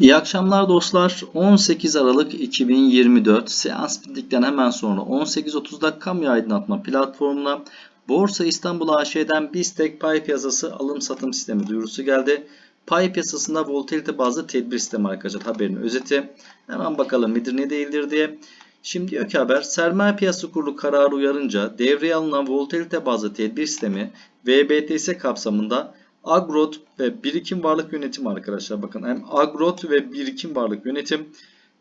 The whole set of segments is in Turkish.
İyi akşamlar dostlar. 18 Aralık 2024 seans bittikten hemen sonra 18.30'da kamu aydınlatma platformuna Borsa İstanbul AŞ'den BISTEK pay piyasası alım satım sistemi duyurusu geldi. Pay piyasasında volatilite bazlı tedbir sistemi arkadaşlar haberin özeti. Hemen bakalım nedir ne değildir diye. Şimdi diyor ki haber sermaye piyasası kurulu kararı uyarınca devreye alınan volatilite bazlı tedbir sistemi VBTS kapsamında Agrot ve birikim varlık yönetimi arkadaşlar. Bakın hem Agrot ve birikim varlık yönetim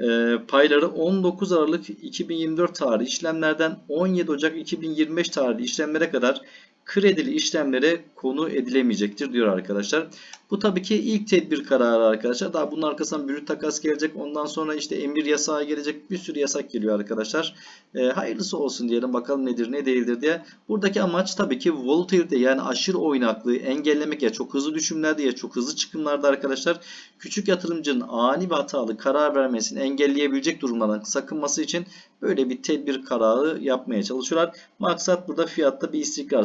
e, payları 19 Aralık 2024 tarihi işlemlerden 17 Ocak 2025 tarihi işlemlere kadar kredili işlemlere konu edilemeyecektir diyor arkadaşlar. Bu tabii ki ilk tedbir kararı arkadaşlar. Daha bunun arkasından brüt takas gelecek. Ondan sonra işte emir yasağı gelecek. Bir sürü yasak geliyor arkadaşlar. E, hayırlısı olsun diyelim bakalım nedir ne değildir diye. Buradaki amaç tabii ki volatility yani aşırı oynaklığı engellemek ya çok hızlı düşümlerde ya çok hızlı çıkımlarda arkadaşlar. Küçük yatırımcının ani ve hatalı karar vermesini engelleyebilecek durumlardan sakınması için böyle bir tedbir kararı yapmaya çalışıyorlar. Maksat burada fiyatta bir istikrar,